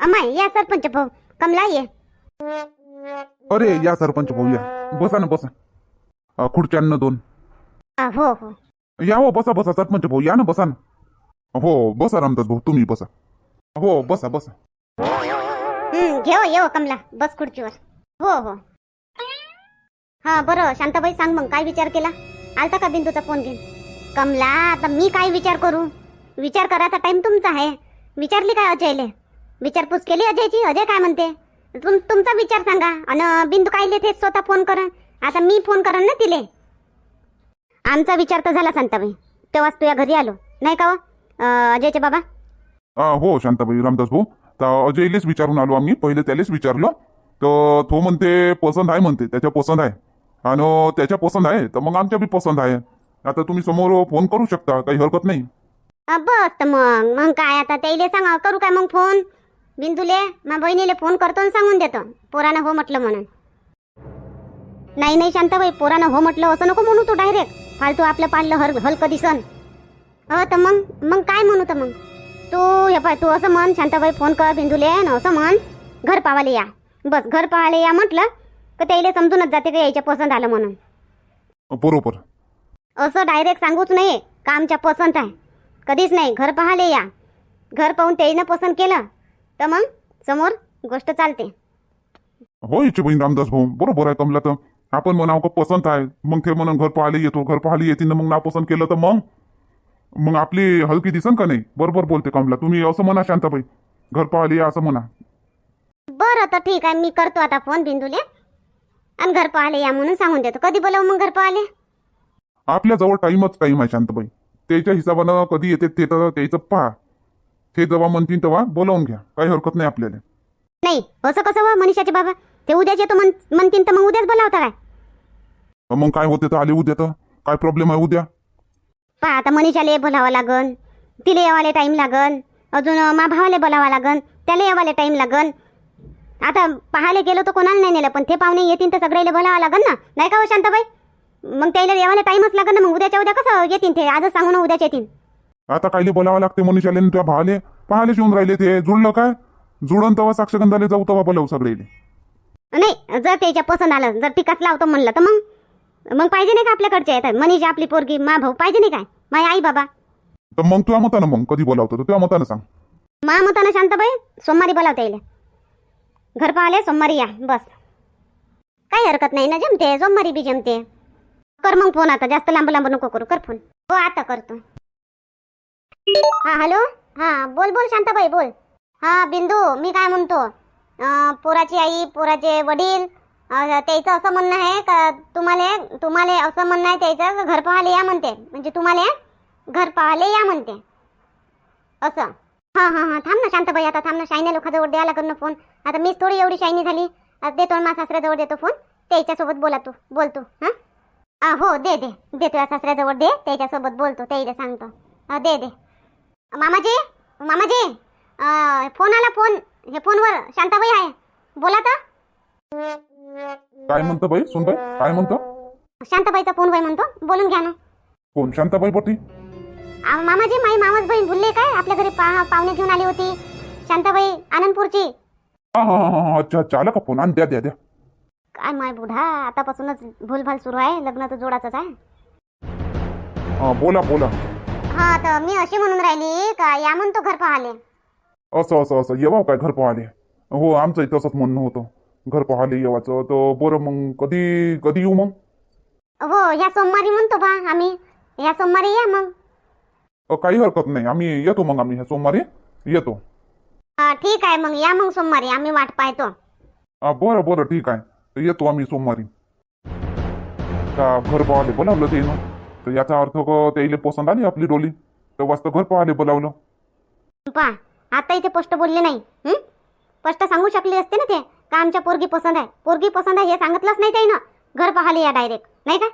अमाय या सरपंच भाऊ. कमला ये. अरे या सरपंच भाऊ या. बसा ना बसा. अ, खुर्च्यांना दोन. अ, हो हो. या हो बसा बसा सरपंच भाऊ. या ना बसा ना. हो बसा रामदास भाऊ तुम्ही बसा. हो बसा बसा. हम्म घेऊ येऊ कमला. बस खुर्चीवर. हो हो. हा बरं. शांताबाई सांग मग काय विचार केला? आलता का बिंदूचा फोन घेऊन? कमला आता मी काय विचार करू? विचार करायचा टाइम तुमचा आहे. विचारली काय अजयले? विचारपूस केली अजयची? अजय काय म्हणते? तुम तुमचा विचार सांगा. अन बिंदू काय ते स्वतः फोन करा आता मी फोन करा ना तिले? आमचा विचार तर झाला शांताबाई. तेव्हाच तुझ्या घरी आलो. नाही का हो? अं, अजयचे बाबा? अ, हो शांताबाई रामदास भाऊ. तर अजयलेच विचारून आलो आम्ही. पहिले त्यालाच विचारलं. तर तो म्हणते पसंत आहे म्हणते. त्याच्या पसंत आहे. आणि त्याच्या पसंत आहे. तर मग आमच्या बी पसंत आहे. आता तुम्ही समोर फोन करू शकता. काही हरकत नाही. अ, बस तर मग. मग काय आता? त्याइले सांगा. करू काय मग फोन बिंदूले मा बहिणीले फोन करतो आणि सांगून देतो. पोरानं हो म्हटलं म्हणून. नाही नाही शांताबाई पोरानं हो म्हटलं असं नको म्हणू तू डायरेक्ट फालतू आपलं पाडलं हर हलकं दिसन. हो तर मग मग काय म्हणू तर मग? तू हे पाय तू असं म्हण शांताबाई फोन कर बिंदूले न असं म्हण घर पावाले या. बस घर पावाले या म्हटलं तर त्याइले समजूनच जाते का यायच्या पसंत आलं म्हणून? बरोबर. असं डायरेक्ट सांगूच नाही का आमच्या पसंत आहे. कधीच नाही घर पाहाले या. घर पाहून त्याईनं पसंत केलं तर मग समोर गोष्ट चालते. हो इच्छे बहीण रामदास भाऊ बरोबर आहे कमला तर. आपण म्हणावं का पसंत आहे. मग ते म्हणून घर पाहायला येतो घर पाहायला येतील ना मग ना पसंत केलं तर मग? मग आपली हलकी दिसन का नाही? बरोबर बोलते कमला तुम्ही असं म्हणा शांताबाई. घर पाहायला या असं म्हणा. बरं तर ठीक आहे मी करतो आता फोन बिंदूले. आणि घर पाहाले या म्हणून सांगून देतो. कधी बोलवू मग घर पाहाले आपल्या जवळ टाईमच टाईम आहे शांताबाई. त्याच्या हिशोबानं कधी येते ते तर त्याचं पहा. ते जेव्हा म्हणतील तेव्हा बोलावून घ्या. काही हरकत नाही आपल्याला. नाही असं कसं व मनीषाचे बाबा? ते उद्याच येतो म्हण म्हणतील तर मग उद्याच बोलावता काय? मग काय होते तर आले उद्या तर? काय प्रॉब्लेम आहे उद्या? पहा आता मनीषाले बोलावं लागन तिले येवाले टाईम लागन अजून मा भावाले बोलावं लागन त्याला येवाले टाईम लागन. आता पाहायला गेलो तर कोणाला नाही नेलं पण ते पाहुणे येतील तर सगळ्याला बोलावं लागन ना? नाही का हो शांताबाई? मग त्याला येवाले टाईमच लागन ना मग उद्याच्या उद्या कसं येतील ते? आजच सांगू ना उद्याच येतील. आता कायले बोलावं लागते मनुष्याले त्या भावाले? पाहालेच येऊन राहिले ते. जुळलं काय? जुळण तेव्हा साक्षगंधाले जाऊ तेव्हा बोलावू सगळे नाही जर त्याच्या पसंत आलं जर टिकाच लावतो म्हणलं तर मग? मग पाहिजे नाही का आपल्याकडचे? येतात मनीषा आपली पोरगी मा भाऊ पाहिजे नाही काय? माझी आई बाबा. तर मग तुझ्या मतानं मग कधी बोलावतो? तुझ्या मतानं सांग. मा मतानं शांताबाई सोमवारी बोलावता येईल घर पाहाले सोमवारी या बस. काही हरकत नाही ना जमते सोमवारी बी जमते. कर मग फोन आता जास्त लांब लांब नको करू कर फोन हो आता करतो. हा हॅलो? हा बोल बोल शांताबाई बोल. हा बिंदू मी काय म्हणतो? पोराची आई पोराचे वडील त्याचं असं म्हणणं आहे का तुम्हाला तुम्हाला असं म्हणणं आहे त्याचं घर पाहायला या म्हणते? म्हणजे तुम्हाला घर पाहायला या म्हणते. असं. हा हा हा थांब ना शांताबाई आता थांब ना शाईने लोकांजवळ द्यायला लागेल ना फोन. आता मीच थोडी एवढी शायनी झाली. आता देतो ना सासऱ्याजवळ देतो फोन. त्याच्यासोबत बोला तू. बोलतो हा? हो दे दे. देतो या सासऱ्याजवळ दे. त्याच्यासोबत बोलतो त्याला सांगतो. दे दे. मामाजी मामाजी अं, फोन आला फोन. हे फोनवर शांताबाई आहे. बोला तर. काय म्हणतो बाई सुन बाई काय म्हणतो? शांताबाईचा फोन बाई म्हणतो. बोलून घ्या ना. कोण? शांताबाई पटी? आ, मामाजी माई मामाच बहीण भुलले काय? आपल्या घरी पा पाहुणे घेऊन आली होती. शांताबाई आनंदपूरची. हा हा हा हा अच्छा अच्छा. आला का फोन? आण द्या द्या द्या. काय माय बुढा आतापासूनच भूलभाल सुरू आहे. लग्न तर जोडाचंच आहे. हा, बोला बोला. हा तर मी अशी म्हणून राहिली का या म्हणतो घर पाहाले. असं असं असं. येवा काय घर पाहाले. हो आमचंही तसंच म्हणणं होतं. घर पाहाले येवाचं. तर बरं मग कधी कधी येऊ मग? हो ह्या सोमवारी म्हणतो बा आम्ही. ह्या सोमवारी या मग. अ, काही हरकत नाही. आम्ही येतो मग आम्ही. ह्या सोमवारी येतो. हा ठीक आहे मग. या मग सोमवारी. आम्ही वाट पाहतो. बरं बरं. ठीक आहे. तर येतो आम्ही सोमवारी. का घर पाहाले बोलावलं ते ना? तर याचा अर्थ का त्याला पसंत आली आपली डोली. तर वाजता घर पाहाले बोलावलं. पा आता इथे स्पष्ट बोलले नाही हं? स्पष्ट सांगू शकले असते ना ते? का आमच्या पोरगी पसंत आहे? पोरगी पसंत आहे हे सांगितलंच नाही त्यानं घर पाहाले या डायरेक्ट नाही का?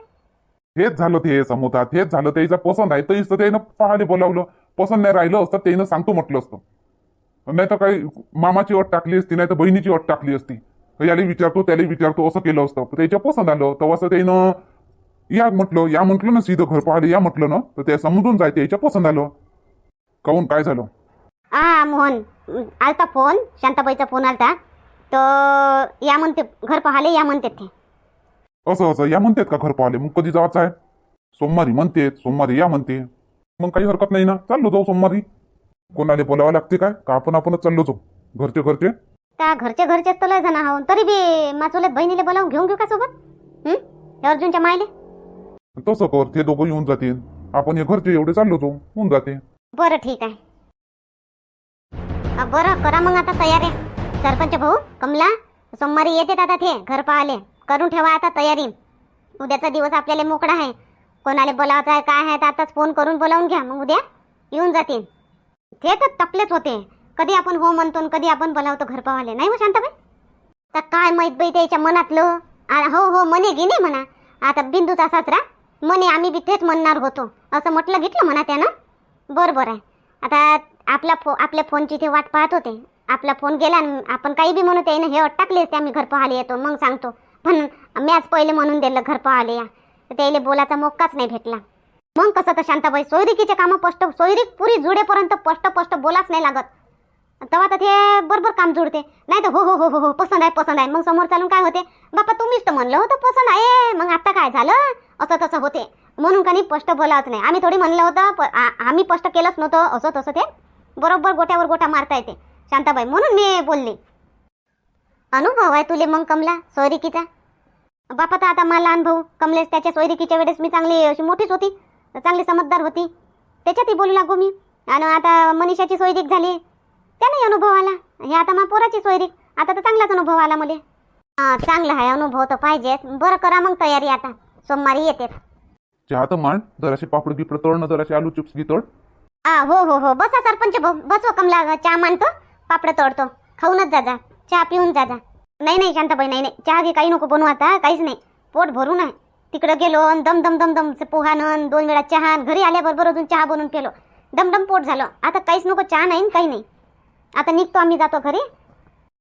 हेच झालं ते समोतात हेच झालं त्याचा पसंत आहे. तर त्यानं पाहाले बोलावलं. पसंत नाही राहिलं असतं त्यानं सांगतो म्हटलं असतं. नाही तर काही मामाची अट टाकली असती नाही तर बहिणीची अट टाकली असती. याला विचारतो त्याला विचारतो असं केलं असतं. पण त्याच्या पसंत आलं. तेव्हा असं त्यानं या म्हटलं या म्हटलं ना सीधं घर पाहाले या म्हटलं ना तर ते समजून जाय त्याच्या पसंत आलं. काहून? काय झालं? हा मोहन आलता फोन शांताबाईचा फोन आलता. तर या म्हणते घर पाहाले या म्हणते ते. असं असं या म्हणतेत का घर पाहिले मग कधी जायचं आहे? सोमवारी म्हणतेत सोमवारी या म्हणते. मग काही हरकत नाही ना चाललो जाऊ सोमवारी. कोणाला बोलावं लागते काय? का आपण आपणच चाललो जाऊ? घरचे घरचे? त्या घरचे घरचेच तर लय जण आहो तरी बी माचोले बहिणीले बोलावून घेऊन घेऊ का सोबत? हं? त्या अर्जुनच्या मायले? तसं कर ते दोघं येऊन जातील. आपण हे घरचे एवढे चाललो तो होऊन जाते. बरं ठीक आहे. अ, बरं करा मग आता तयारी. सरपंच भाऊ कमला सोमवारी येते आता ते घर पाहाले करून ठेवा आता तयारी. उद्याचा दिवस आपल्याला मोकळा आहे. कोणाला बोलावचं आहे काय आहे तर आताच फोन करून बोलावून घ्या. मग उद्या येऊन जातील. ते तर तपलेच होते. कधी आपण हो म्हणतो आणि कधी आपण बोलावतो घर पाहाले नाही हो शांताबाई? तर काय माहीत बाई त्याच्या मनातलं? आ, हो हो मने गी नाही म्हणा. आता बिंदूचा सासरा म्हणे आम्ही बी तेच म्हणणार होतो. असं म्हटलं घेतलं म्हणा त्यानं. बरोबर आहे आता आपला फो आपल्या फोनची ते वाट पाहत होते. आपला फोन गेला आणि आपण काही बी म्हणू त्याने हे अट टाकले असते आम्ही घर पाहायला येतो. मग सांगतो. पण मी आज पहिले म्हणून दिलं घर पाहाले या. तर त्याला बोलाचा मोक्काच नाही भेटला. मग कसं तर शांताबाई सोयरिकीचे कामं स्पष्ट सोयरीक पुरी जुडेपर्यंत स्पष्ट स्पष्ट बोलाच नाही लागत. तेव्हा तर ते बरोबर काम जोडते. नाही तर हो हो हो हो हो पसंत आहे पसंत आहे. मग समोर चालून काय होते? बापा तुम्हीच तर म्हणलं होतं पसंत आहे. मग आता काय झालं? असं तसं होते. म्हणून का नाही स्पष्ट बोलावंच नाही. आम्ही थोडी म्हणलं होतं प- आम्ही स्पष्ट केलंच नव्हतं. असं तसं ते बरोबर गोट्यावर गोटा मारता येते. शांताबाई म्हणून मी बोलली. अनुभव आहे तुले मग कमला सोयरिकीचा? बापा तर आता मला लहान भाऊ त्याच्या सोयरिकीच्या वेळेस मी चांगली अशी मोठीच होती. चांगली समजदार होती. त्याच्यातही बोलू लागू मी. आणि आता मनीषाची सोयरीक झाली. त्यालाही अनुभव आला हे आता मा पोराची सोयरीक आता तर चांगलाच अनुभव आला मला. चांगला आहे अनुभव तर पाहिजेच. बरं करा मग तयारी आता. सोमवारी येते. चहा तर मांड जराशी पापड गिपड तळणं जराशी आलू चिप्स गी तळ. हा हो हो हो. बसा सरपंच भाऊ. बसवा कमला चहा मांडतो. पापड तोडतो खाऊनच जा जा. चहा पिऊन जा जा. नाही नाही शांताबाई नाही नाही. चहा घे काही नको बनवू आता. काहीच नाही. पोट भरून आहे. तिकडं गेलो अन दम दम दम दम पोहानं दोन वेळा चहा घरी आल्याबरोबर अजून चहा बनवून पेलो. दम दम पोट झालं. आता काहीच नको. चहा नाही काही नाही. आता निघतो आम्ही जातो घरी.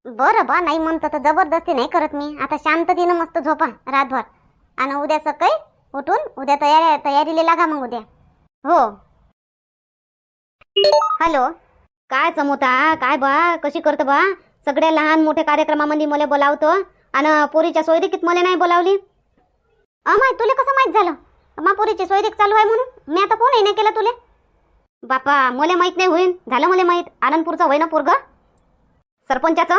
बरं बा नाही म्हणतो तर जबरदस्ती नाही करत मी. आता शांततेनं मस्त झोपा रातभर. आणि उद्या सकाळी उठून उद्या तयारी तयारीला लागा मग उद्या. हो. हॅलो. काय समोता काय बा कशी करतो बा? सगळ्या लहान मोठ्या कार्यक्रमामध्ये मला बोलावतो. आणि पोरीच्या सोयरीकीत मला नाही बोलावली. अमाय तुला कसं माहीत झालं? मा पोरीची सोयरीक चालू आहे म्हणून? मी आता फोनही नाही केला तुले. बापा मला माहीत नाही होईन. झालं मला माहीत. आनंदपूरचं होय ना पोरग? सरपंचाचं?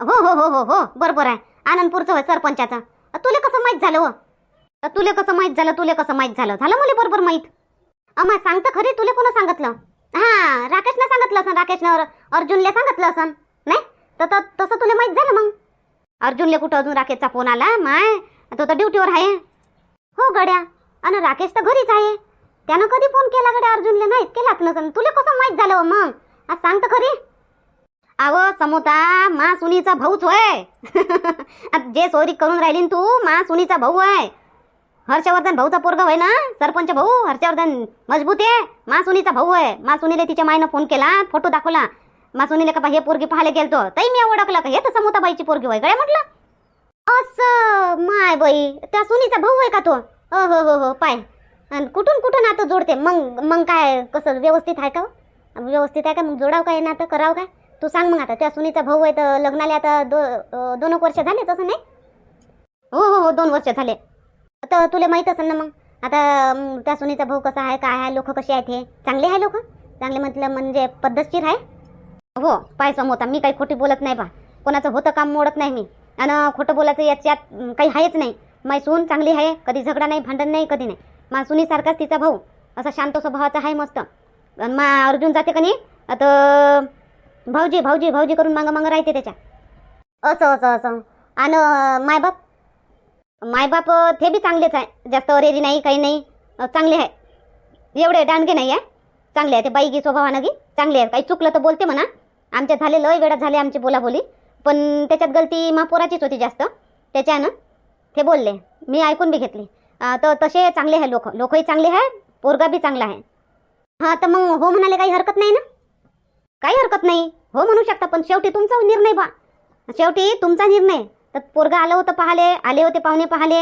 हो हो हो हो हो. बरोबर आहे. आनंदपूरचं होय सरपंचाचं. तुले कसं माहीत झालं हो? तुले कसं माहीत झालं? तुले कसं माहीत झालं? झालं मला बरोबर माहीत. अमा सांगतं खरी? तुले कोणा सांगितलं? हा राकेशनं सांगितलं असं राकेशनं अर्जुनले अर्जुनला सांगितलं असं. नाही? तर त- तसं तुला माहीत झालं मग? अर्जुनले कुठं अजून राकेशचा फोन आला? माय तो तर ड्युटीवर आहे. हो गड्या. आणि राकेश तर घरीच आहे. त्यानं कधी फोन केला कडे अर्जुनले नाहीत केलाच नसन तुला कसं माहीत झालं हो मग? आज सांग तर खरी. अव समोता मा सुनीचा भाऊच होय. जे सोरी करून राहिली तू मा सुनीचा भाऊ आहे हर्षवर्धन भाऊचा पोरगा होय ना? सरपंच भाऊ हर्षवर्धन मजबूत आहे. मा सुनीचा भाऊ आहे मा सुनीले तिच्या मायनं फोन केला फोटो दाखवला. मा सुनीले का हे पोरगी पाहायला गेलतो. तई मी ओळखलं का? हे तर समोताबाईची पोरगी होय गड्या म्हटलं? असं माय बाई त्या सुनीचा भाऊ आहे का तो? हो हो हो हो पाय. आणि कुठून कुठून नातं जोडते? मग मग काय कसं व्यवस्थित आहे का हो? व्यवस्थित आहे का? मग जोडाव काय? नातं करावं काय? तू सांग मग आता. त्या सुनीचा भाऊ आहे तर लग्नाला आता दो दोन एक वर्ष झाले तसं नाही? हो हो हो दोन वर्ष झाले. तर तुला माहीत असेल ना मग. आता त्या सुनीचा भाऊ कसा आहे? काय आहे? लोक कसे आहेत हे? चांगले आहे लोक? चांगले म्हटलं म्हणजे पद्धतशीर आहे? हो पाय समोता. मी काही खोटी बोलत नाही बा. कोणाचं होतं काम मोडत नाही मी. आणि खोटं बोलायचं याच्यात काही आहेच नाही. माय सून चांगली आहे. कधी झगडा नाही भांडण नाही कधी नाही. मा सुनीसारखाच तिचा भाऊ. असा शांत स्वभावाचा आहे मस्त. आणि मा अर्जुन जाते का नाही? आता भाऊजी भाऊजी भाऊजी करून मागं मागं राहते त्याच्या. असं असं असं. आणि मायबाप? मायबाप ते बी चांगलेच आहे. जास्त अरेरी नाही काही नाही. चांगले आहे. एवढे डांडगे नाही आहे चांगले आहे ते बाईगी स्वभावानं गी चांगले आहे. काही चुकलं तर बोलते म्हणा. आमच्या झाले लय वेळा झाले आमची बोलाबोली. पण त्याच्यात गलती महापोराचीच होती जास्त. त्याच्यानं ते बोलले. मी ऐकून बी घेतली. तर तसे चांगले आहे लोक. लोकही चांगले आहे पोरगा बी चांगला आहे. हां तर मग हो म्हणाले काही हरकत नाही ना? काही हरकत नाही. हो म्हणू शकता पण शेवटी तुमचा निर्णय बा. शेवटी तुमचा निर्णय. तर पोरगा आलं होतं पाहाले आले होते पाहुणे पाहाले.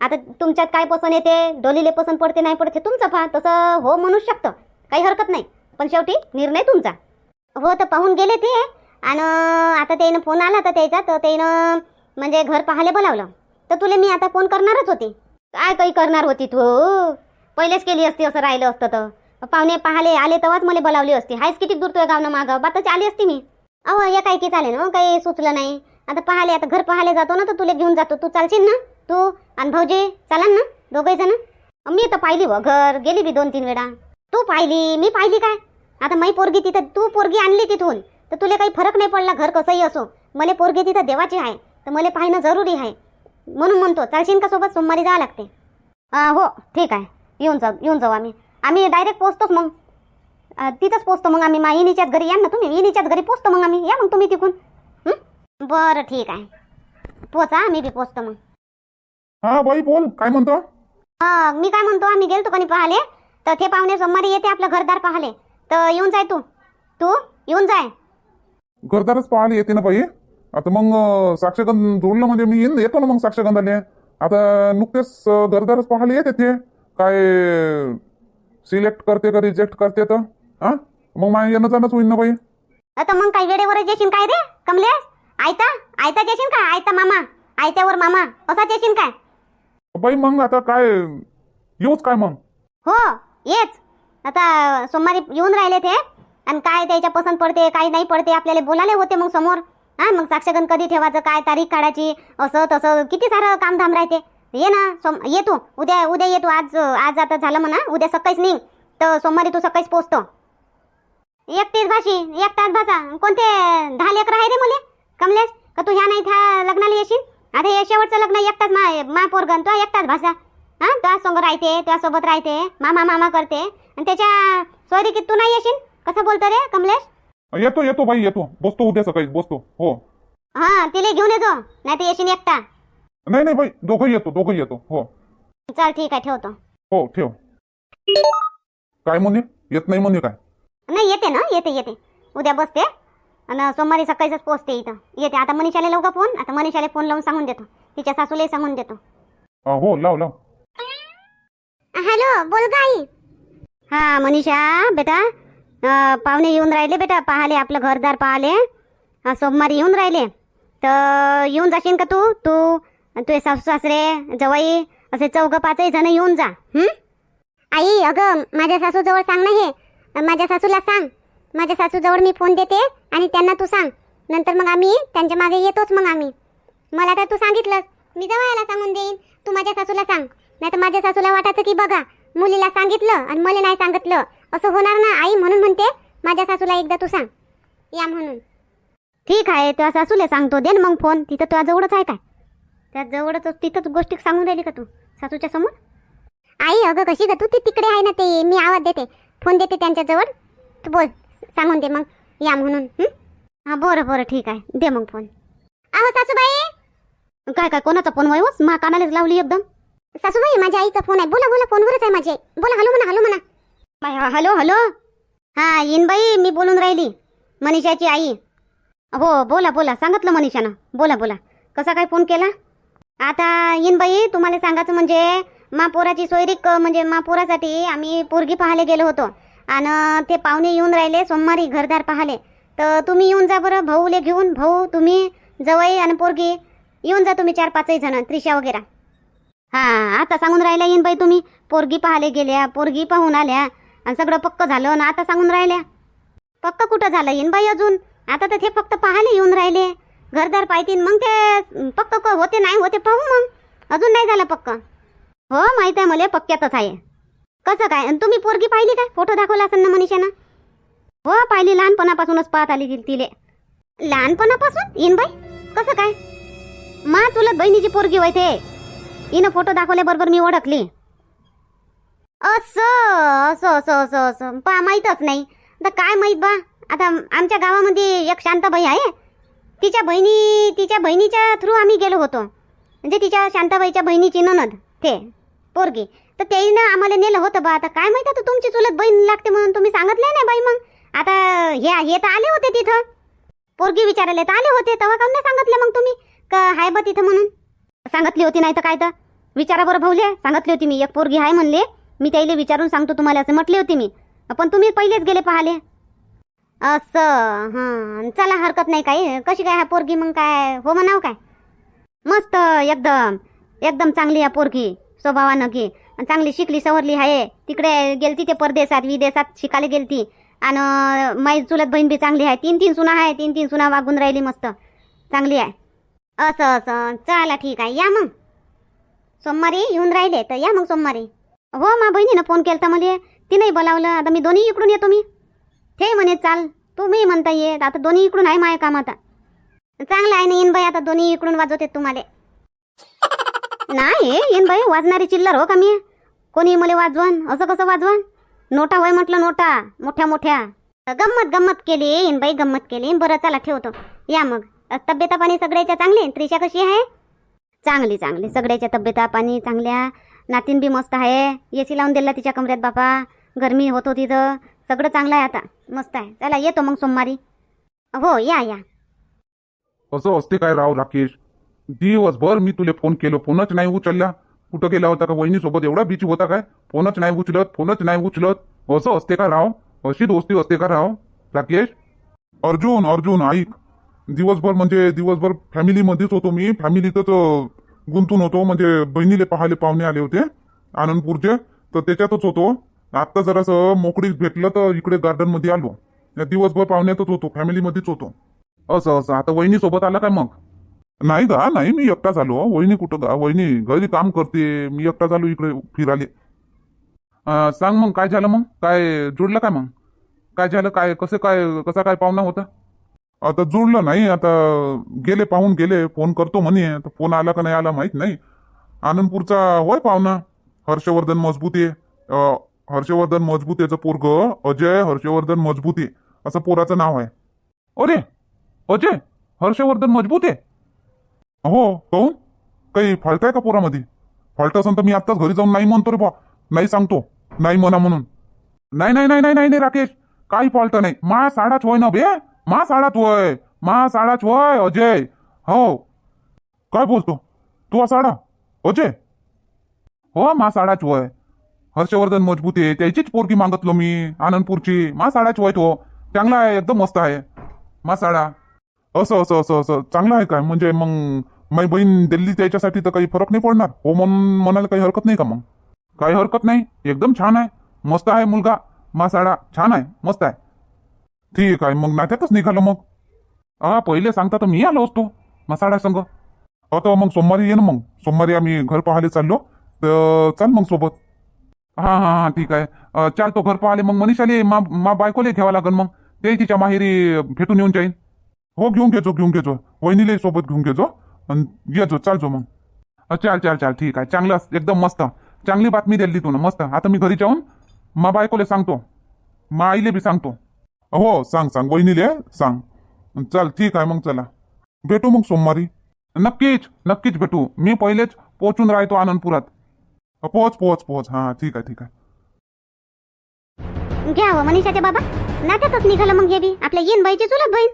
आता तुमच्यात काय पसंत येते? डोलीले पसंत पडते नाही पडते तुमचं पहा. तसं हो म्हणूच शकतं. काही हरकत नाही. पण शेवटी निर्णय तुमचा. हो तर पाहून गेले ते. आणि आता त्यानं फोन आला तर त्याचा. तर त्यानं म्हणजे घर पाहायला बोलावलं. तर तुला मी आता फोन करणारच होती. काय काही करणार होती तू? पहिलेच केली असती असं राहिलं असतं तर. पाहुणे पाहले आले तेव्हाच मला बोलावली असती. हायच किती दूर तुझ्या गावनं मागं? बाताची आली असती मी. अहो या काय की चालेल ना? काही सुचलं नाही. आता पाहाले आता घर पाहायला जातो ना तर तुला घेऊन जातो. तू चालशील ना? तू आणि भाऊजी चालाल ना? दोघे जण? मी तर पाहिली व घर. गेली बी दोन तीन वेळा. तू पाहिली? मी पाहिली काय? आता मी पोरगी तिथं तू पोरगी आणली तिथून. तर तुला काही फरक नाही पडला घर कसंही असो. मला पोरगी तिथं देवाची आहे. तर मला पाहणं जरुरी आहे. म्हणून म्हणतो चालशील का सोबत? सोमवारी जावं लागते. हो ठीक आहे. येऊन जाऊ येऊन जाऊ आम्ही. आम्ही डायरेक्ट पोचतोच मग. तिथंच पोचतो मग आम्ही. मा इनीच्याच घरी या ना तुम्ही. इनीच्याच घरी पोचतो मग आम्ही. या मग तुम्ही तिकून? बरं ठीक आहे. पोचा आम्ही बी पोचतो मग. हा बाई बोल. काय म्हणतो? हा मी काय म्हणतो? आम्ही गेलतो कोणी पाहाले तर ते पाहुणे सोमवारी येते आपलं घरदार पाहाले तर येऊन जाय तू. तू? येऊन जाय. घरदारच पाहायला येते ना बाई? आता मग साक्षगंध जोडलं म्हणजे मी येईन येतो ना मग साक्षगंधाले आता नुकतेच अं, घरदारच पाहायला येते ते. काय सिलेक्ट करते का रिजेक्ट करते तर? हा मग माझ्या येणं जाणंच होईन ना बाई. आता मग काय वेळेवरच येशील काय रे कमलेश? आयता? आयता येशील काय आयता मामा? आयत्यावर मामा? असाच येशील काय? बाई मग आता काय येऊच काय मग? हो येच. आता सोमवारी येऊन राहिले ते. आणि काय त्याच्या पसंत पडते काय नाही पडते आपल्याला बोलायला होते मग समोर. हा मग साक्षगण कधी ठेवायचं काय तारीख काढायची असं तसं किती सारं कामधाम राहते. ये ना सोम ये तू उद्या उद्या ये तू आज आज आता झालं म्हणा उद्या सकाळीच निघ तर सोमवारी तू सकाळीच पोचतो. एकटीच भाषी एकटाच भाषा कोणते दहा लेकर आहे रे मुले? कमलेश का तू ह्या नाही ह्या लग्नाला येशील? आता हे शेवटचं लग्न एकटाच मा मा पोरगन तो एकटाच भाषा. हा त्या संग राहते त्यासोबत राहते मामा मामा करते आणि त्याच्या सोयरीकीत तू नाही येशील? कसं बोलतो रे कमलेश? येतो येतो बाई येतो. बसतो उद्या सकाळी बसतो. हो. हा तिला घेऊन येतो नाही तर येशील एकटा. नाही नाही बाई दोघं येतो दोघं येतो. हो. चल ठीक आहे ठेवतो. हो ठेव. काय म्हणे? येत नाही म्हणे काय? नाही येते ना येते येते. उद्या बसते. आणि सोमवारी सकाळीच पोचते इथं. येते. आता मनीषाला लावू का फोन? आता मनीषाला फोन लावून सांगून देतो. तिच्या सासूलाही सांगून देतो. अं, हो लाव लाव. हॅलो बोल गाई हा मनीषा बेटा. पाहुणे येऊन राहिले बेटा पाहाले आपलं घरदार पाहाले. सोमवारी येऊन राहिले. तर येऊन जाशील का तू? तू तुझे सासू सासरे जवाई असे चौघ पाचही जण येऊन जा. आई अगं माझ्या सासूजवळ सांग ना हे. माझ्या सासूला सांग. माझ्या सासूजवळ मी फोन देते आणि त्यांना तू सांग. नंतर मग आम्ही त्यांच्या मागे येतोच मग आम्ही. मला तर तू सांगितलंस. मी जवळला सांगून देईन. तू माझ्या सासूला सांग. नाही तर माझ्या सासूला वाटायचं की बघा मुलीला सांगितलं आणि मला नाही सांगितलं. असं होणार ना आई म्हणून म्हणते माझ्या सासूला एकदा तू सांग. या म्हणून. ठीक आहे तुझ्या सासूला सांगतो दे ना मग फोन तिथं तुझ्या जवळच आहे काय? त्या जवळच तिथंच गोष्टी सांगून राहिली का तू सासूच्या समोर? आई अगं कशी का तू? ती तिकडे आहे ना ते मी आवाज देते. फोन देते त्यांच्याजवळ तू बोल सांगून दे मग या म्हणून हा? बरं बरं ठीक आहे. दे मग फोन. अहो सासूबाई! काय काय कोणाचा फोन वयवस हो? मा कानालाच लावली एकदम. सासूबाई माझ्या आईचा फोन आहे. बोला बोला फोनवरच आहे माझी आई. बोला हॅलो म्हणा हॅलो म्हणा. Hello hello? हा येईन बाई मी बोलून राहिली. मनीषाची आई. हो बोला बोला. सांगितलं मनीषानं. बोला बोला. कसा काय फोन केला? आता येईन बाई तुम्हाला सांगायचं म्हणजे मापोराची सोयरीक म्हणजे मापोरासाठी आम्ही पोरगी पाहायला गेलो होतो. आणि ते पाहुणे येऊन राहिले सोमवारी घरदार पाहाले तर तुम्ही येऊन जा बरं भाऊले घेऊन. भाऊ तुम्ही जवळ आणि पोरगी. येऊन जा तुम्ही चार पाचही जण त्रिशा वगैरे. हा आता सांगून राहिल्या येईन बाई तुम्ही. पोरगी पाहायला गेल्या पोरगी पाहून आल्या. आणि सगळं पक्क झालं ना आता सांगून राहिल्या. पक्क कुठं झालं येईन बाई अजून? आता तर ते फक्त पाहायला येऊन राहिले. घरदार पाहतीन मग ते पक्क क- होते नाही होते पाहू मग. अजून नाही झालं पक्क. हो माहीत आहे मला पक्क्यातच आहे. कसं काय? आणि तुम्ही पोरगी पाहिली काय फोटो दाखवला असेल ना मनीषानं? हो पाहिली लहानपणापासूनच पाहत आली तिले. लहानपणापासून? येईन बाई. कसं काय? मा चुलत बहिणीची पोरगी होय ते. हिनं फोटो दाखवल्याबरोबर मी ओळखली. असं असं असं असं असं. पा माहीतच नाही. आता काय माहीत बा? आता आमच्या गावामध्ये एक शांताबाई आहे. तिच्या बहिणी तिच्या बहिणीच्या थ्रू आम्ही गेलो होतो. म्हणजे तिच्या शांताबाईच्या बहिणीची ननद ते पोरगी. तर त्याईनं आम्हाला नेलं होतं बा. आता काय माहीत आता तुमची चुलत बहीण लागते म्हणून तुम्ही सांगितलं नाही बाई मग? आता हे हे तर आले होते तिथं. पोरगी विचारायला तर आले होते. तेव्हा काम नाही सांगितलं मग तुम्ही? का हाय बा तिथं म्हणून? सांगितली होती नाही तर काय तर? विचारा बरं भाऊले. सांगितली होती मी. एक पोरगी आहे म्हणले. मी त्याला विचारून सांगतो तुम्हाला असं. म्हटली होती मी. पण तुम्ही पहिलेच गेले पाहाले. असं हां. चला हरकत नाही काही. कशी काय हा पोरगी मग काय? हो म्हणाव काय? मस्त एकदम. एकदम चांगली आहे पोरगी. स्वभावानं की. आणि चांगली शिकली सवरली आहे तिकडे गेलती ते परदेशात विदेशात शिकायला गेलती. आणि माई चुलत बहीण बी चांगली आहे तीन तीन सुना आहे तीन तीन सुना वागून राहिली मस्त. चांगली आहे असं असं. चला ठीक आहे या मग. सोमवारी येऊन राहिले तर या मग सोमवारी. हो मा बहिणीनं फोन केला मला. तिनंही बोलावलं. आता मी दोन्ही इकडून येतो मी. ते म्हणे चाल. तुम्ही म्हणता ये. आता दोन्ही इकडून आहे माझ्या काम आता चांगलं आहे ना येईन बाई आता दोन्ही इकडून वाजवते तुम्हाला. नाही येईन बाई वाजणारी चिल्लर हो का मी? कोणी मला वाजवण? असं कसं वाजवण? नोटा होय म्हटलं नोटा. मोठ्या मोठ्या. गंमत गंमत केली. येईन बाई गंमत केली. बरं चला ठेवतो. या मग. तब्येता पाणी सगळ्याच्या चांगली? त्रिशा कशी आहे? चांगली चांगली. सगळ्याच्या तब्येता पाणी चांगल्या. नातीन बी मस्त आहे. ए सी लावून दिला तिच्या कमऱ्यात बापा. गरमी होत होती तर सगळं चांगलं आहे आता. मस्त आहे. चला येतो मग सोमवारी. हो या या. असं असते काय राव राकेश? दिवसभर मी तुले फोन केलो फोनच नाही उचलला. कुठं गेला होता का वहिनीसोबत? एवढा बीच होता काय? फोनच नाही उचलत फोनच नाही उचलत. असं असते का राव? अशी दोस्ती असते का राव? राकेश? अर्जुन अर्जुन ऐक. दिवसभर म्हणजे दिवसभर फॅमिलीमध्येच होतो मी. फॅमिलीतच गुंतून होतो. म्हणजे बहिणीले पाहाले पाहुणे आले होते आनंदपूरचे. तर त्याच्यातच होतो. आत्ता जरासं मोकळीच भेटलं तर इकडे गार्डनमध्ये आलो. या दिवसभर पाहुण्यातच होतो. फॅमिलीमध्येच होतो. असं असं. आता वहिनी सोबत आला काय मग? नाही का नाही. मी एकटा झालो. वहिनी कुठं गा? वहिनी घरी काम करते. मी एकटा झालो इकडे फिराले सांग मग काय झालं मग? काय जोडलं काय मग? काय झालं? काय कसं काय कसा काय पाहुणा होता? आता जुळलं नाही आता गेले पाहून गेले फोन करतो म्हणे तर फोन आला का नाही आला माहीत नाही. आनंदपूरचा होय पाहुणा हर्षवर्धन मजबूते हर्षवर्धन मजबूतेचं पोरग अजय हर्षवर्धन मजबूते असं पोराचं नाव आहे. अरे अजय हर्षवर्धन मजबूत? आहे हो काहून काही फाल्ट आहे का पोरामध्ये? फाल्ट असेल तर मी आत्ताच घरी जाऊन नाही म्हणतो रे बा नाही सांगतो नाही म्हणा म्हणून. नाही नाही नाही नाही नाही नाही, राकेश. काही फॉल्ट नाही. मा साडाच होय ना बे. मा साडाच होय मा साडाच होय अजय. हो. काय बोलतो? तू साडा अजय? हो मा साडाच होय हर्षवर्धन मजबूत आहे. त्याचीच पोरगी मागतलो मी आनंदपूरची. मा साडाच होय तो. चांगला आहे एकदम मस्त आहे. मा साडा असं असं असं असं. चांगला आहे काय? म्हणजे मग माझी बहीण दिल्ली त्याच्यासाठी तर काही फरक नाही पडणार? हो म्हणून म्हणायला काही हरकत नाही का मग? काही हरकत नाही? एकदम छान आहे. मस्त आहे मुलगा. मासाडा छान आहे. मस्त आहे. ठीक आहे मग नात्यातच निघालो मग? हा पहिले सांगता तर मी आलो असतो मसाडा संघ आता हो मग सोमवारी ये ना मग. सोमवारी आम्ही घर पाहायला चाललो. तर चाल मग सोबत. हा हा हा ठीक आहे. अं, चाल तो घर पाहिले मग मनीषाले मा मा बायकोले घ्यावा लागेल मग. ते तिच्या माहेरी भेटून येऊन जाईन. हो घेऊन घेतो घेऊन घेतो वहिनीले सोबत घेऊन घेतो आणि येतो चालतो मग. चाल चाल चाल ठीक आहे. चांगलं एकदम मस्त. चांगली बातमी दिली तू ना मस्त. आता मी घरी जाऊन मा बायकोले सांगतो. मा आईले बी सांगतो. हो सांग सांग. वहिनीले सांग. चल ठीक आहे मग चला. भेटू मग सोमवारी. नक्कीच नक्कीच भेटू. मी पहिलेच पोहोचून राहतो आनंदपुरात. अ, पोहोच पोहोच पोहोच. हा ठीक आहे ठीक आहे. घ्या हो मनीषाचे बाबा. नात्यातच निघालं मग हे बी. आपल्या येईन बाईची चुलत बहीण.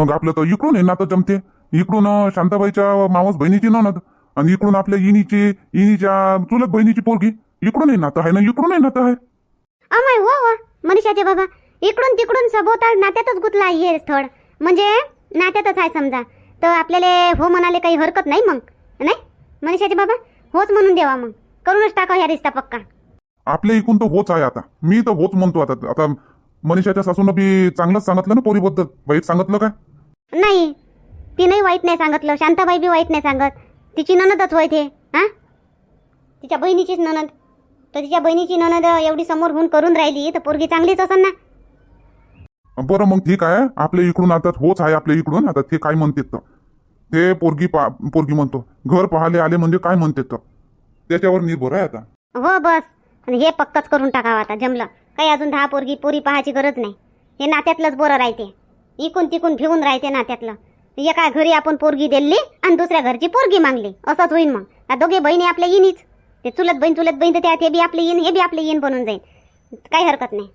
मग आपलं तर इकडून आहे ना तर जमते. इकडून शांताबाईच्या मावस बहिणीची ननद आणि इकडून आपल्या इनीची इनीच्या चुलत बहिणीची पोरगी. इकडून आहे नातं आहे ना इकडून आहे नातं आहे. अमाय हो हो मनीषाचे बाबा. इकडून तिकडून सभोवताल नात्यातच गुतला आहे हे स्थळ. म्हणजे नात्यातच आहे समजा. तर आपल्याला हो म्हणाले काही हरकत नाही मग नाही? मनीषाचे बाबा होच म्हणून देवा मग. करूनच टाका ह्या रिश्ता पक्का. आपल्या इकडून तर होच आहे आता. मी तर होच म्हणतो आता. आता मनीषाच्या सासून बी चांगलंच सांगितलं ना पोरीबद्दल. वाईट सांगितलं काय? नाही. तिनंही वाईट नाही सांगितलं. शांताबाई बी वाईट नाही सांगत. तिची ननदच होय ते हा? तिच्या बहिणीचीच ननद. तर तिच्या बहिणीची ननद एवढी समोर होऊन करून राहिली तर पोरगी चांगलीच असन ना. बरं मग ठीक आहे. आपल्या इकडून आता होच आहे आपल्या इकडून. आता ते काय म्हणते तर? ते पोरगी पा पोरगी म्हणतो. घर पाहायला आले म्हणजे काय म्हणते तर? त्याच्यावर निर्भर आहे आता. हो बस. आणि हे पक्कच करून टाकावं आता जमलं. काही अजून दहा पोरगी पोरी पाहायची गरज नाही. हे नात्यातलंच बरं राहते. इकून तिकून भिवून राहते नात्यातलं. एका घरी आपण पोरगी दिली आणि दुसऱ्या घरची पोरगी मागली. असंच होईन मग. त्या दोघे बहिणी आपल्या येईनच ते चुलत बहीण चुलत बहीण तर त्यात हे बी आपले येईन हे बी आपले येईन बनून जाईल. काही हरकत नाही.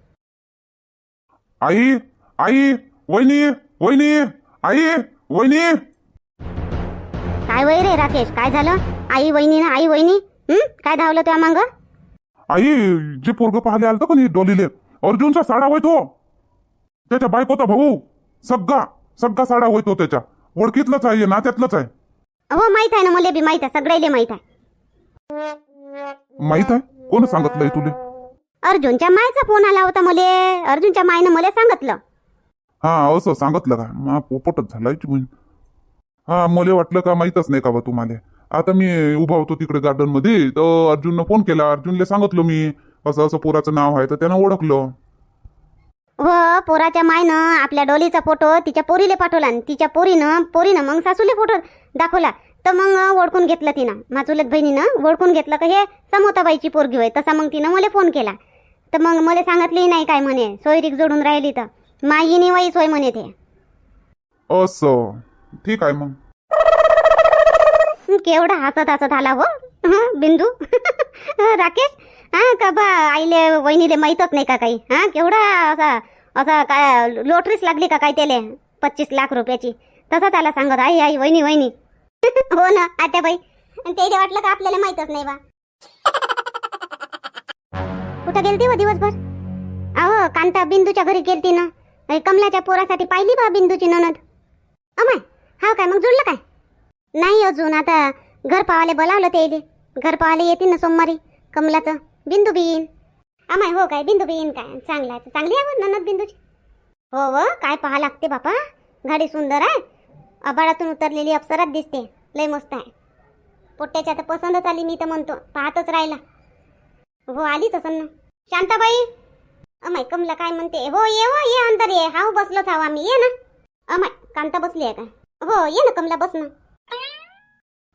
आई आई वहिनी वहिनी आई वहिनी. काय वय रे राकेश काय झालं? आई वहिनी ना? आई वहिनी? हं? काय धावलं त्या मांग? आई जे पोरग पाहायला आलतं का नाही डोलीले? अर्जुनचा साडा होय तो. त्याच्या बायकोचा भाऊ. सगळा सगळा साडा होतो त्याच्या. ओळखीतलाच आहे नात्यातलंच आहे. हो माहीत आहे ना मला बी माहीत आहे सगळ्याले माहीत आहे. माहीत आहे? कोण सांगितलंय तुले? अर्जुनच्या मायचा फोन आला होता मले. अर्जुनच्या मायनं मला सांगितलं. हा असं सांगितलं का? मा पोपटच झालाय बहीण हा मला वाटलं का माहीतच नाही का बा तुम्हाला. आता मी उभा होतो तिकडे गार्डनमध्ये तर अर्जुननं फोन केला. अर्जुनला सांगितलं मी असं असं पोराचं नाव आहे तर त्यानं ओळखलं. हो पोराच्या मायनं आपल्या डोलीचा फोटो तिच्या पोरीले पाठवला आणि तिच्या पोरीनं पोरीनं मग सासूले फोटो दाखवला. तर मग ओळखून घेतलं तिनं. माचुलत बहिणीनं ओळखून घेतलं का हे समोताबाईची पोरगी होय तसा मग तिनं मला फोन केला. तर मग मला सांगितली नाही काय म्हणे. सोयरीक जोडून राहिली तर. माईनी वाईच होय म्हणे ते. असं. ठीक आहे मग. केवढा हसत हसत आला हो. हं, बिंदू. राकेश हा का बा आईले वहिनीले माहीतच नाही का काही? हा केवढा असा असा काय लोटरीच लागली का काय त्याले? पच्चीस लाख रुपयाची. तसाच आला सांगत आई आई वहिनी वहिनी. हो ना आता बाई ते वाटलं का आपल्याला माहीतच नाही बा. कुठं गेलती व दिवसभर? अहो कांता बिंदूच्या घरी गेलती ना. कमलाच्या पोरासाठी पाहिली बा बिंदूची ननद अमाय हा काय मग जुळलं काय? नाही हो अजून आता घर पावाले बोलावलं ते घर पावाले येतील ना सोमवारी कमलाचं. बिंदू बीन अमाय हो काय बिंदू बीन काय चांगला आहे चांगली आहे हो ननद बिंदूची. हो व काय पहा लागते बापा. गाडी सुंदर आहे. आभाळातून उतरलेली अप्सरात दिसते. लय मस्त आहे. पोट्ट्याच्या तर पसंतच आली मी तर म्हणतो पाहतच राहिला. हो आलीच असन ना. शांताबाई? अमाय कमला काय म्हणते? हो ये हो ये अंतर ये. हाव बसलोच हाव आम्ही. ये ना. अमाय कांता बसली आहे काय? हो ये ना कमला बस ना.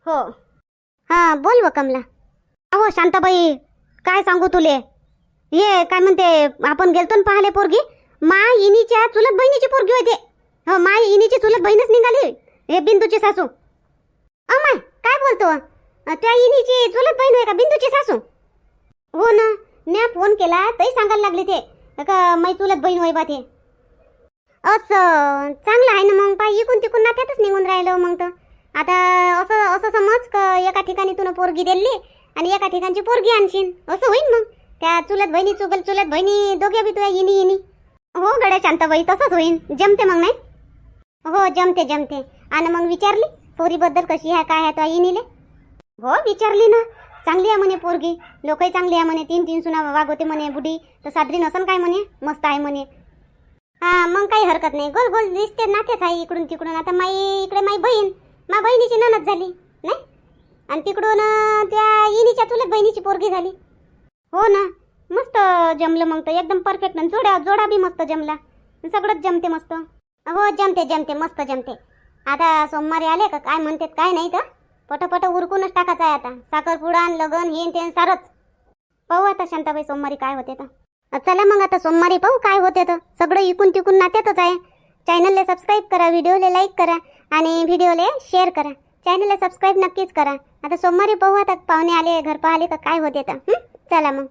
हो. हा बोल व कमला. अहो शांताबाई काय सांगू तुले? ये काय म्हणते आपण गेलतो ना पाहले पोरगी? मा इनीच्या चुलत बहिणीची पोरगी होते हो मा इनीची चुलत बहीणच निघाली. हे बिंदूची सासू. अमाय काय बोलतो? त्या इनीची चुलत बहीण आहे का? बिंदूची सासू? हो ना. म्या फोन केला तरी सांगायला लागले ते. का मै चुलत बहीण होय बा ते असं चांगलं आहे ना मग. पाय इकून तिकून नात्यातच निघून राहिलो मग तर. आता असं असं समज का एका ठिकाणी तुला पोरगी दिली आणि एका ठिकाणची पोरगी आणशीन. असं होईन मग. त्या चुलत बहिणी चुगल चुलत बहिणी दोघे बी तुला इनी इनी. हो गड्या शांताबाई तसंच होईन. जमते मग नाही? हो जमते जमते. आणि मग विचारली पोरीबद्दल कशी आहे काय आहे तुला इनीले? हो विचारली ना. चांगली आहे म्हणे पोरगी. लोकही चांगली आहे म्हणे. तीन तीन सुना वागवते म्हणे बुढी. तर सादरी नसन काय म्हणे? मस्त आहे म्हणे. हा मग काही हरकत नाही. गोल गोल दिसते नातेच आहे इकडून तिकडून. आता माई इकडे माई बहीण. मा बहिणीची ननद झाली नाही? आणि तिकडून त्या इनीच्या चुलत बहिणीची पोरगी झाली. हो ना. मस्त जमलं मग तर. एकदम परफेक्ट ना जोड्या जोडा बी मस्त जमला. सगळंच जमते मस्त. हो जमते जमते. मस्त जमते. आता सोमवारी आले का? काय म्हणतात काय नाही तर? पटपट उरकूनच टाकायचं आहे आता. साखरपुडा न लगन हे ते सारच. पाहू आता शांताबाई सोमवारी काय होते तर. चला मग आता सोमवारी पाहू काय होते तर. सगळं इकून तिकून नात्यातच आहे. चॅनलला सबस्क्राईब करा व्हिडिओला लाईक करा आणि व्हिडिओला शेअर करा. चॅनलला सबस्क्राईब नक्कीच करा. आता सोमवारी पाहू आता पाहुणे आले घर पाहिले का काय होते तर. चला मग.